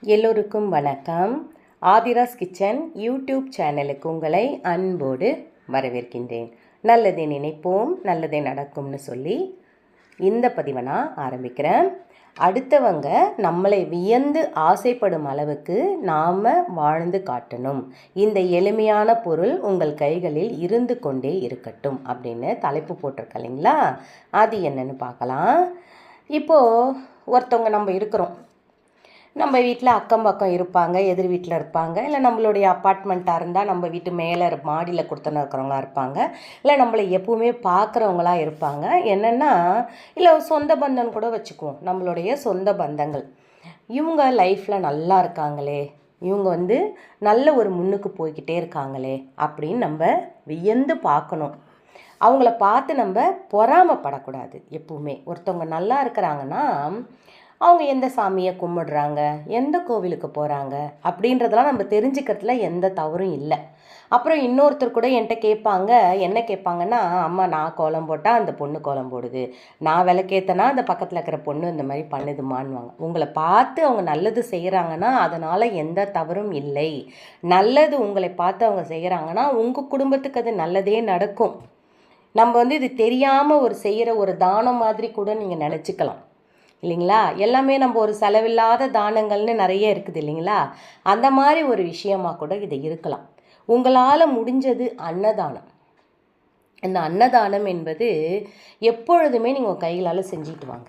எல்லோருக்கும் வணக்கம். Aadhira's kitchen YouTube சேனலுக்கு உங்களை அன்போடு வரவேற்கின்றேன். நல்லதை நினைப்போம் நல்லதே நடக்கும்னு சொல்லி இந்த பதிவை நான் ஆரம்பிக்கிறேன். அடுத்தவங்க நம்மளை வியந்து ஆசைப்படும் அளவுக்கு நாம் வாழ்ந்து காட்டணும். இந்த எளிமையான பொருள் உங்கள் கைகளில் இருந்து கொண்டே இருக்கட்டும் அப்படின்னு தலைப்பு போட்டிருக்க இல்லைங்களா? அது என்னன்னு பார்க்கலாம். இப்போது ஒருத்தவங்க நம்ம இருக்கிறோம். நம்ம வீட்டில் அக்கம் பக்கம் இருப்பாங்க எதிர் வீட்டில் இருப்பாங்க இல்லை நம்மளுடைய அப்பார்ட்மெண்ட்டாக இருந்தால் நம்ம வீட்டு மேலே மாடியில் கொடுத்துன்னு இருக்கிறவங்களா இருப்பாங்க இல்லை நம்மளை எப்பவுமே பார்க்குறவங்களா இருப்பாங்க. என்னென்னா இல்லை சொந்த பந்தம் கூட வச்சுக்குவோம். நம்மளுடைய சொந்த பந்தங்கள். இவங்க லைஃப்பில் நல்லா இருக்காங்களே இவங்க வந்து நல்ல ஒரு முன்னுக்கு போய்கிட்டே இருக்காங்களே அப்படின்னு நம்ம வியந்து பார்க்கணும். அவங்கள பார்த்து நம்ம பொறாமப்படக்கூடாது எப்பவுமே. ஒருத்தவங்க நல்லா இருக்கிறாங்கன்னா அவங்க எந்த சாமியை கும்பிடுறாங்க? எந்த கோவிலுக்கு போகிறாங்க அப்படின்றதெல்லாம் நம்ம தெரிஞ்சுக்கிறதுல எந்த தவறும் இல்லை. அப்புறம் இன்னொருத்தர் கூட என்கிட்ட கேட்பாங்க. என்ன கேட்பாங்கன்னா அம்மா நான் கோலம் போட்டால் அந்த பொண்ணு கோலம் போடுது. நான் விளக்கேத்தனா அந்த பக்கத்தில் இருக்கிற பொண்ணு இந்த மாதிரி பண்ணுதுமான்வாங்க உங்களை பார்த்து அவங்க நல்லது செய்கிறாங்கன்னா அதனால் எந்த தவறும் இல்லை. நல்லது உங்களை பார்த்து அவங்க செய்கிறாங்கன்னா உங்கள் குடும்பத்துக்கு அது நல்லதே நடக்கும். நம்ம வந்து இது தெரியாமல் ஒரு செய்கிற ஒரு தானம் மாதிரி கூட நீங்கள் நினச்சிக்கலாம். இல்லைங்களா? எல்லாமே நம்ம ஒரு செலவில்லாத தானங்கள்னு நிறைய இருக்குது இல்லைங்களா? அந்த மாதிரி ஒரு விஷயமாக கூட இது இருக்கலாம். உங்களால் முடிஞ்சது அன்னதானம். இந்த அன்னதானம் என்பது எப்பொழுதுமே நீங்கள் உங்கள் கைகளால் செஞ்சுட்டு வாங்க.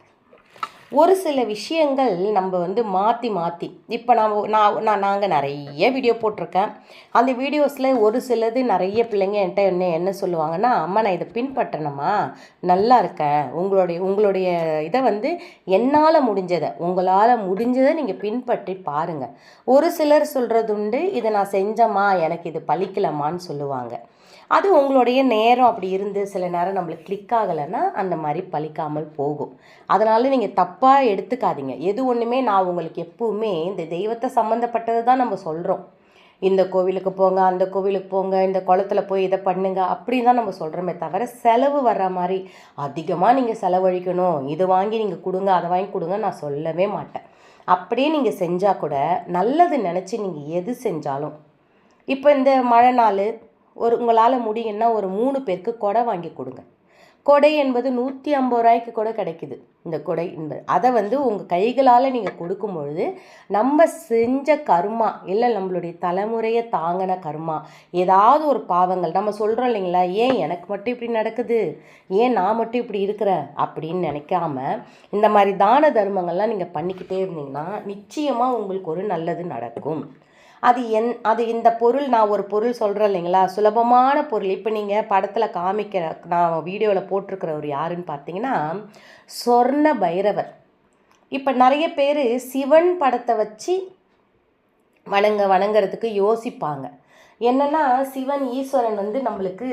ஒரு சில விஷயங்கள் நம்ம வந்து மாற்றி மாற்றி இப்போ நான் நான் நான் நாங்கள் நிறைய வீடியோ போட்டிருக்கேன். அந்த வீடியோஸில் ஒரு சிலது நிறைய பிள்ளைங்க என்கிட்ட என்ன என்ன சொல்லுவாங்கன்னா அம்மா நான் இதை பின்பற்றணுமா? நல்லா இருக்கேன். உங்களுடைய உங்களுடைய இதை வந்து என்னால் முடிஞ்சதை உங்களால் முடிஞ்சதை நீங்கள் பின்பற்றி பாருங்கள் ஒரு சிலர் சொல்கிறது உண்டு இதை நான் செஞ்சம்மா எனக்கு இது பழிக்கலம்மான்னு சொல்லுவாங்க. அது உங்களுடைய நேரம் அப்படி இருந்து சில நேரம் நம்மளுக்கு கிளிக் ஆகலைன்னா அந்த மாதிரி பழிக்காமல் போகும். அதனால் நீங்கள் தப்பாக எடுத்துக்காதீங்க. எது ஒன்றுமே நான் உங்களுக்கு எப்போவுமே இந்த தெய்வத்தை சம்மந்தப்பட்டது தான் நம்ம சொல்கிறோம் இந்த கோவிலுக்கு போங்க அந்த கோவிலுக்கு போங்க இந்த குளத்துல போய் இதை பண்ணுங்க அப்படின்னு தான் நம்ம சொல்கிறோமே தவிர செலவு வர்ற மாதிரி அதிகமாக நீங்கள் செலவழிக்கணும். இது வாங்கி நீங்கள் கொடுங்க அதை வாங்கி கொடுங்க நான் சொல்லவே மாட்டேன். அப்படியே நீங்கள் செஞ்சால் கூட நல்லது நினச்சி நீங்கள் எது செஞ்சாலும். இப்போ இந்த மழை நாள் ஒரு உங்களால் முடியும்னா ஒரு மூணு பேருக்கு கொடை வாங்கி கொடுங்க. கொடை என்பது நூற்றி ஐம்பது ரூபாய்க்கு கூட கிடைக்குது. இந்த கொடை என்பது. அதை வந்து உங்கள் கைகளால் நீங்கள் கொடுக்கும் பொழுது நம்ம செஞ்ச கர்மா இல்லை நம்மளுடைய தலைமுறையை தாங்கின கர்மா ஏதாவது ஒரு பாவங்கள் நம்ம சொல்கிறோம் இல்லைங்களா ஏன் எனக்கு மட்டும் இப்படி நடக்குது? ஏன் நான் மட்டும் இப்படி இருக்கிறேன்? அப்படின்னு நினைக்காம இந்த மாதிரி தான தர்மங்கள்லாம் நீங்கள் பண்ணிக்கிட்டே இருந்தீங்கன்னா நிச்சயமாக உங்களுக்கு ஒரு நல்லது நடக்கும். அது என் அது இந்த பொருள் நான் ஒரு பொருள் சொல்கிறேன் இல்லைங்களா? சுலபமான பொருள். இப்போ நீங்கள் படத்தில் காமிக்கிற நான் வீடியோவில் போட்டிருக்கிறவர் யாருன்னு பார்த்தீங்கன்னா சொர்ண பைரவர். இப்போ நிறைய பேர் சிவன் படத்தை வச்சு வணங்க வணங்குறதுக்கு யோசிப்பாங்க. என்னென்னா சிவன் ஈஸ்வரன் வந்து நம்மளுக்கு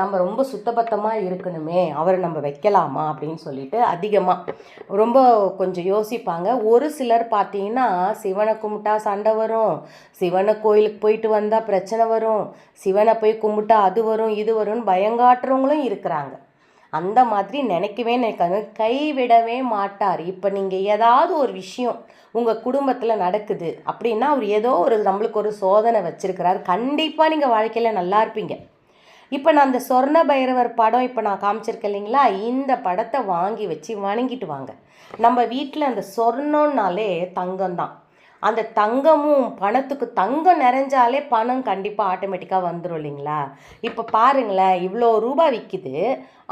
நம்ம ரொம்ப சுத்தபத்தமாக இருக்கணுமே அவரை நம்ம வைக்கலாமா அப்படின்னு சொல்லிட்டு அதிகமாக ரொம்ப கொஞ்சம் யோசிப்பாங்க. ஒரு சிலர் பார்த்தீங்கன்னா சிவனை கும்பிட்டா சண்டை வரும் சிவனை கோயிலுக்கு போயிட்டு வந்தால் பிரச்சனை வரும் சிவனை போய் கும்பிட்டா அது வரும் இது வரும்னு பயங்காட்டுறவங்களும் இருக்கிறாங்க. அந்த மாதிரி நினைக்கவே நினைக்காங்க கைவிடவே மாட்டார். இப்போ நீங்கள் ஏதாவது ஒரு விஷயம் உங்கள் குடும்பத்தில் நடக்குது அப்படின்னா அவர் ஏதோ ஒரு நம்மளுக்கு ஒரு சோதனை வச்சுருக்கிறார். கண்டிப்பாக நீங்கள் வாழ்க்கையில் நல்லா இருப்பீங்க. இப்போ நான் அந்த சொர்ண பைரவர் படம் இப்போ நான் காமிச்சிருக்கேன் இல்லைங்களா? இந்த படத்தை வாங்கி வச்சு வணங்கிட்டு வாங்க. நம்ம வீட்டில் அந்த சொர்ணம்னாலே தங்கம் தான் அந்த தங்கமும் பணத்துக்கு தங்கம் நிறைஞ்சாலே பணம் கண்டிப்பாக ஆட்டோமேட்டிக்காக வந்துடும் இல்லைங்களா? இப்போ பாருங்களேன் இவ்வளோ ரூபாய் விற்கிது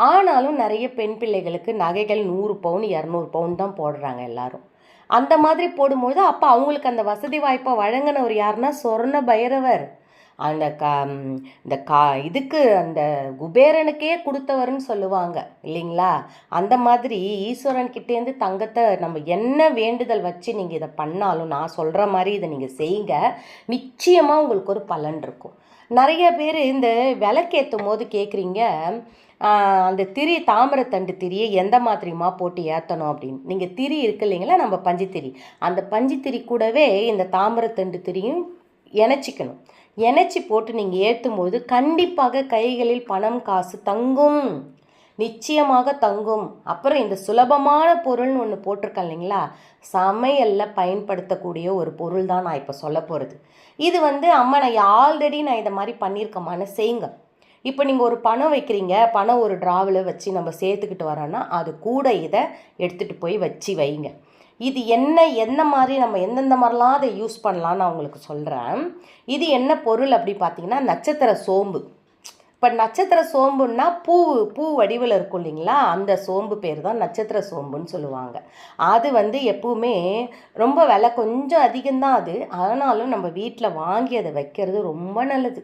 ஆனாலும் நிறைய பெண் பிள்ளைகளுக்கு நகைகள் நூறு பவுன் இரநூறு பவுன் தான் போடுறாங்க எல்லாரும். அந்த மாதிரி போடும்பொழுது அப்போ அவங்களுக்கு அந்த வசதி வாய்ப்பை வழங்கினவர் யாருன்னா சொர்ண பைரவர். அந்த க இந்த கா இதுக்கு அந்த குபேரனுக்கே கொடுத்தவர்னு சொல்லுவாங்க இல்லைங்களா? அந்த மாதிரி ஈஸ்வரன் கிட்டேருந்து தங்கத்தை நம்ம என்ன வேண்டுதல் வச்சு நீங்கள் இதை பண்ணாலும் நான் சொல்கிற மாதிரி இதை நீங்கள் செய்யுங்க நிச்சயமாக உங்களுக்கு ஒரு பலன் இருக்கும். நிறைய பேர் இந்த விளக்கேற்றும் போது கேட்குறீங்க அந்த திரி தாமிரத்தண்டு திரியை எந்த மாதிரிமா போட்டு ஏற்றணும் அப்படின்னு. நீங்கள் திரி இருக்கு இல்லைங்களா நம்ம பஞ்சுத்திரி. அந்த பஞ்சுத்திரி கூடவே இந்த தாமிரத்தண்டு திரியும் இணைச்சிக்கணும். இணைச்சி போட்டு நீங்கள் ஏற்றும் போது கண்டிப்பாக கைகளில் பணம் காசு தங்கும். நிச்சயமாக தங்கும். அப்புறம் இந்த சுலபமான பொருள்னு ஒன்று போட்டிருக்கேன் இல்லைங்களா? சமையலில் பயன்படுத்தக்கூடிய ஒரு பொருள் தான் நான் இப்போ சொல்ல போகிறது இது வந்து அம்மா நான் ஆல்ரெடி நான் இதை மாதிரி பண்ணியிருக்கமான செய்யுங்க. இப்போ நீங்கள் ஒரு பணம் வைக்கிறீங்க. பணம் ஒரு ட்ராவில் வச்சு நம்ம சேர்த்துக்கிட்டு வரோன்னா அது கூட இதை எடுத்துகிட்டு போய் வச்சு வைங்க. இது என்ன என்ன மாதிரி நம்ம எந்தெந்த மாதிரிலாம் அதை யூஸ் பண்ணலான்னு நான் உங்களுக்கு சொல்கிறேன் இது என்ன பொருள் அப்படி பார்த்தீங்கன்னா நட்சத்திர சோம்பு. இப்போ நட்சத்திர சோம்புன்னா பூ பூ வடிவில் இருக்கும் இல்லைங்களா? அந்த சோம்பு பேர் தான் நட்சத்திர சோம்புன்னு சொல்லுவாங்க. அது வந்து எப்பவுமே ரொம்ப விலை கொஞ்சம் அதிகம்தான் அது. ஆனாலும் நம்ம வீட்டில் வாங்கி அதை வைக்கிறது ரொம்ப நல்லது.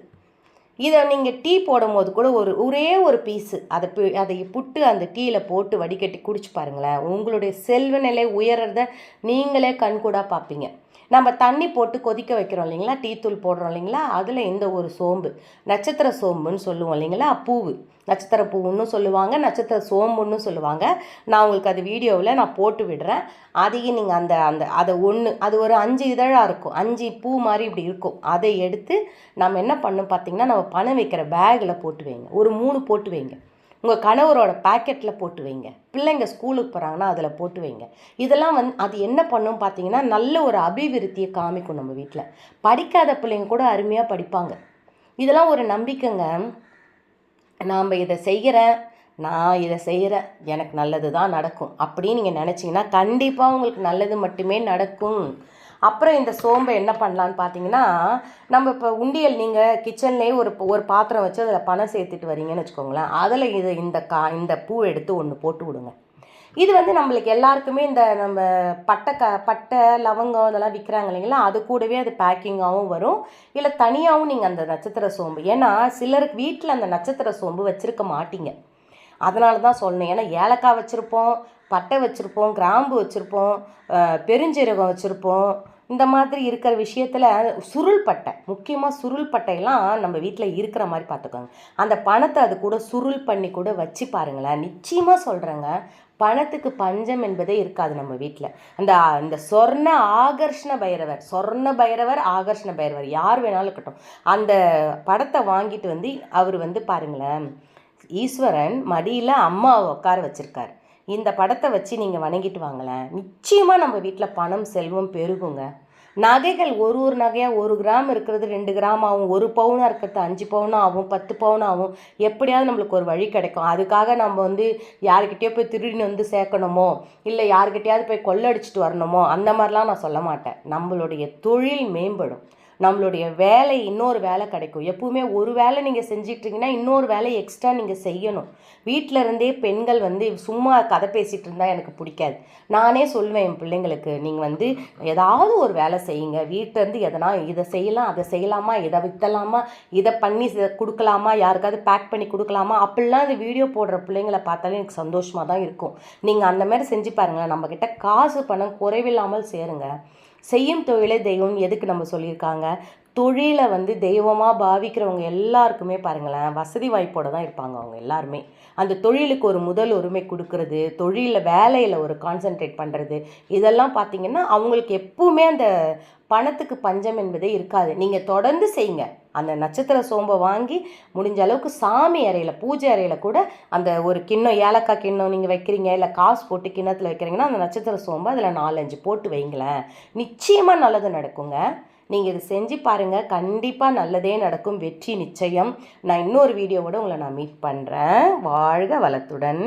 இதை நீங்கள் டீ போடும்போது கூட ஒரு ஒரே ஒரு பீஸு. அதை பி- அதை புட்டு அந்த டீயில் போட்டு வடிகட்டி குடிச்சு பாருங்களேன். உங்களுடைய செல்வ நிலை உயர்றத நீங்களே கண்கூடாக பார்ப்பீங்க நம்ம தண்ணி போட்டு கொதிக்க வைக்கிறோம் இல்லைங்களா? டீத்தூள் போடுறோம் இல்லைங்களா? அதில் இந்த ஒரு சோம்பு. நட்சத்திர சோம்புன்னு சொல்லுவோம் இல்லைங்களா? பூவு. நட்சத்திர பூவுன்னு சொல்லுவாங்க நட்சத்திர சோம்புன்னு சொல்லுவாங்க. நான் உங்களுக்கு அது வீடியோவில் நான் போட்டு விடுறேன். அதையும் நீங்கள் அந்த அந்த அதை ஒன்று அது ஒரு அஞ்சு இதழாக இருக்கும். அஞ்சு பூ மாதிரி இப்படி இருக்கும். அதை எடுத்து நம்ம என்ன பண்ணணும் பார்த்தீங்கன்னா நம்ம பணம் வைக்கிற பேக்கில் போட்டு வைங்க. ஒரு மூணு போட்டு வைங்க. உங்கள் கணவரோட பாக்கெட்டில் போட்டு வைங்க. பிள்ளைங்க ஸ்கூலுக்கு போகிறாங்கன்னா அதில் போட்டு வைங்க. இதெல்லாம் வந்து அது என்ன பண்ணும் பார்த்தீங்கன்னா நல்ல ஒரு அபிவிருத்தியை காமிக்கும் நம்ம வீட்டில் படிக்காத பிள்ளைங்க கூட அருமையாக படிப்பாங்க. இதெல்லாம் ஒரு நம்பிக்கைங்க. நாம் இதை செய்கிறேன் நான் இதை செய்கிறேன் எனக்கு நல்லது தான் நடக்கும். அப்படின்னு நீங்கள் நினச்சிங்கன்னா கண்டிப்பாக உங்களுக்கு நல்லது மட்டுமே நடக்கும். அப்புறம் இந்த சோம்பை என்ன பண்ணலான்னு பார்த்தீங்கன்னா நம்ம இப்போ உண்டியல் நீங்கள் கிச்சன்லேயே ஒரு ஒரு பாத்திரம் வச்சு அதில் பணம் சேர்த்துட்டு வரீங்கன்னு வச்சுக்கோங்களேன். அதில் இது இந்த கா இந்த பூ எடுத்து ஒன்று போட்டு விடுங்க. இது வந்து நம்மளுக்கு எல்லாருக்குமே இந்த நம்ம பட்டை க பட்டை லவங்கம் இதெல்லாம் விற்கிறாங்க இல்லைங்களா? அது கூடவே அது பேக்கிங்காகவும் வரும். இல்லை தனியாகவும் நீங்கள் அந்த நட்சத்திர சோம்பு. ஏன்னா சிலருக்கு வீட்டில் அந்த நட்சத்திர சோம்பு வச்சுருக்க மாட்டீங்க. அதனால தான் சொன்னேன் ஏன்னா ஏலக்காய் வச்சுருப்போம். பட்டை வச்சுருப்போம் கிராம்பு வச்சுருப்போம் பெருஞ்சீரகம் வச்சுருப்போம். இந்த மாதிரி இருக்கிற விஷயத்தில் சுருள் பட்டை முக்கியமாக சுருள் பட்டையெல்லாம் நம்ம வீட்டில் இருக்கிற மாதிரி பார்த்துக்கோங்க அந்த பணத்தை அது கூட சுருள் பண்ணி கூட வச்சு பாருங்களேன். நிச்சயமாக சொல்கிறேங்க பணத்துக்கு பஞ்சம் என்பதே இருக்காது நம்ம வீட்டில் அந்த இந்த சொர்ண ஆகர்ஷண பைரவர் சொர்ண பைரவர் ஆகர்ஷண பைரவர் யார் வேணாலும் இருக்கட்டும் அந்த படத்தை வாங்கிட்டு வந்து அவர் வந்து பாருங்களேன் ஈஸ்வரன் மடியில் அம்மாவை உட்கார வச்சுருக்கார். இந்த படத்தை வச்சு நீங்கள் வணங்கிட்டு வாங்களேன். நிச்சயமாக நம்ம வீட்டில் பணம் செல்வம் பெருகுங்க. நகைகள் ஒரு ஒரு நகையாக ஒரு கிராம் இருக்கிறது ரெண்டு கிராம் ஆகும். ஒரு பவுனாக இருக்கிறது அஞ்சு பவுனாக ஆகும். பத்து பவுன் ஆகும். எப்படியாவது நம்மளுக்கு ஒரு வழி கிடைக்கும். அதுக்காக நம்ம வந்து யாருக்கிட்டேயோ போய் திருடின்னு வந்து சேர்க்கணுமோ இல்லை யாருக்கிட்டேயாவது போய் கொள்ளடிச்சிட்டு வரணுமோ அந்த மாதிரிலாம் நான் சொல்ல மாட்டேன். நம்மளுடைய தொழில் மேம்படும். நம்மளுடைய வேலை இன்னொரு வேலை கிடைக்கும். எப்பவுமே ஒரு வேலை நீங்கள் செஞ்சிட்ருக்கீங்கன்னா இன்னொரு வேலை எக்ஸ்ட்ரா நீங்கள் செய்யணும். வீட்டில் இருந்தே பெண்கள் வந்து சும்மா கதை பேசிகிட்டு இருந்தால் எனக்கு பிடிக்காது. நானே சொல்லுவேன் என் பிள்ளைங்களுக்கு நீங்கள் வந்து ஏதாவது ஒரு வேலை செய்யுங்க. வீட்டிலேருந்து எதனா இதை செய்யலாம் அதை செய்யலாமா இதை விற்றலாமா இதை பண்ணி இதை கொடுக்கலாமா யாருக்காவது பேக் பண்ணி கொடுக்கலாமா? அப்படிலாம் இந்த வீடியோ போடுற பிள்ளைங்களை பார்த்தாலே எனக்கு சந்தோஷமாக தான் இருக்கும். நீங்கள் அந்த மாதிரி செஞ்சு பாருங்களேன் நம்மக்கிட்ட காசு பணம் குறைவில்லாமல் சேருங்க. செய்யும் தொழிலே தெய்வம் எதுக்கு நம்ம சொல்லியிருக்காங்க? தொழிலை வந்து தெய்வமாக பாவிக்கிறவங்க எல்லாருக்குமே பாருங்களேன் வசதி வாய்ப்போடு தான் இருப்பாங்க அவங்க எல்லாருமே. அந்த தொழிலுக்கு ஒரு முதல் உரிமை கொடுக்கறது தொழிலில் வேலையில் ஒரு கான்சென்ட்ரேட் பண்ணுறது இதெல்லாம் பார்த்தீங்கன்னா அவங்களுக்கு எப்பவுமே அந்த பணத்துக்கு பஞ்சம் என்பதே இருக்காது. நீங்கள் தொடர்ந்து செய்யுங்க. அந்த நட்சத்திர சோம்பை வாங்கி முடிஞ்ச அளவுக்கு சாமி அறையில் பூஜை அறையில் கூட அந்த ஒரு கிண்ணம் ஏலக்காய் கிண்ணம் நீங்கள் வைக்கிறீங்க இல்லை காசு போட்டு கிண்ணத்தில் வைக்கிறீங்கன்னா அந்த நட்சத்திர சோம்பை அதில் நாலஞ்சு போட்டு வைங்களேன். நிச்சயமாக நல்லது நடக்குங்க. நீங்கள் இது செஞ்சு பாருங்கள் கண்டிப்பாக நல்லதே நடக்கும். வெற்றி நிச்சயம். நான் இன்னொரு வீடியோவோட உங்களை நான் மீட் பண்ணுறேன் வாழ்க வளத்துடன்.